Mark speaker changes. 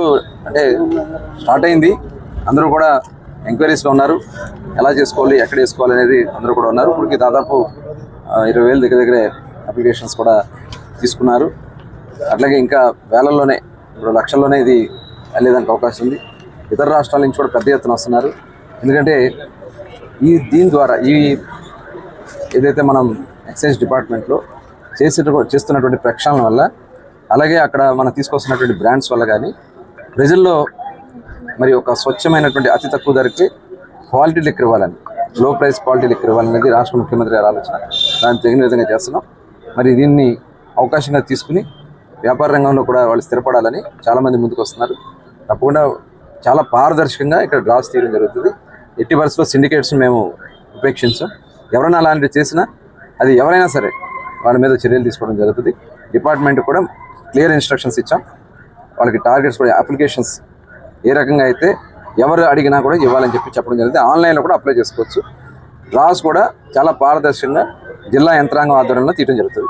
Speaker 1: డ్రాఫ్ట్లు అంటే స్టార్ట్ అయింది. అందరూ కూడా ఎంక్వైరీస్లో ఉన్నారు. ఎలా చేసుకోవాలి ఎక్కడ చేసుకోవాలి అనేది అందరూ కూడా ఉన్నారు. ఇప్పటికి దాదాపు ఇరవై వేల దగ్గర దగ్గరే అప్లికేషన్స్ కూడా తీసుకున్నారు. అట్లాగే ఇంకా వేలల్లోనే ఇప్పుడు లక్షల్లోనే ఇది వెళ్ళేదానికి అవకాశం ఉంది. ఇతర రాష్ట్రాల నుంచి కూడా పెద్ద ఎత్తున వస్తున్నారు. ఎందుకంటే ఈ దీని ద్వారా ఈ ఏదైతే మనం ఎక్సైజ్ డిపార్ట్మెంట్లో చేసే చేస్తున్నటువంటి ప్రక్షాళన వల్ల అలాగే అక్కడ మనం తీసుకొస్తున్నటువంటి బ్రాండ్స్ వల్ల కానీ ప్రజల్లో మరి ఒక స్వచ్ఛమైనటువంటి అతి తక్కువ ధరకి క్వాలిటీ లెక్క ఇవ్వాలని లో ప్రైస్ క్వాలిటీ లెక్కర్ ఇవ్వాలనేది రాష్ట్ర ముఖ్యమంత్రి గారి ఆలోచన. దాన్ని తగిన విధంగా చేస్తున్నాం. మరి దీన్ని అవకాశంగా తీసుకుని వ్యాపార రంగంలో కూడా వాళ్ళు స్థిరపడాలని చాలామంది ముందుకు వస్తున్నారు. తప్పకుండా చాలా పారదర్శకంగా ఇక్కడ డ్రాస్ తీయడం జరుగుతుంది. ఎట్టి పరిస్థితుల్లో సిండికేట్స్ మేము ఉపేక్షించాం. ఎవరైనా అలాంటివి చేసినా అది ఎవరైనా సరే వాళ్ళ మీద చర్యలు తీసుకోవడం జరుగుతుంది. డిపార్ట్మెంట్ కూడా క్లియర్ ఇన్స్ట్రక్షన్స్ ఇచ్చాం. వాళ్ళకి టార్గెట్స్ కూడా అప్లికేషన్స్ ఏ రకంగా అయితే ఎవరు అడిగినా కూడా ఇవ్వాలని చెప్పి చెప్పడం జరిగింది. ఆన్లైన్లో కూడా అప్లై చేసుకోవచ్చు. డ్రాస్ కూడా చాలా పారదర్శకంగా జిల్లా యంత్రాంగం ఆధ్వర్యంలో తీయడం జరుగుతుంది.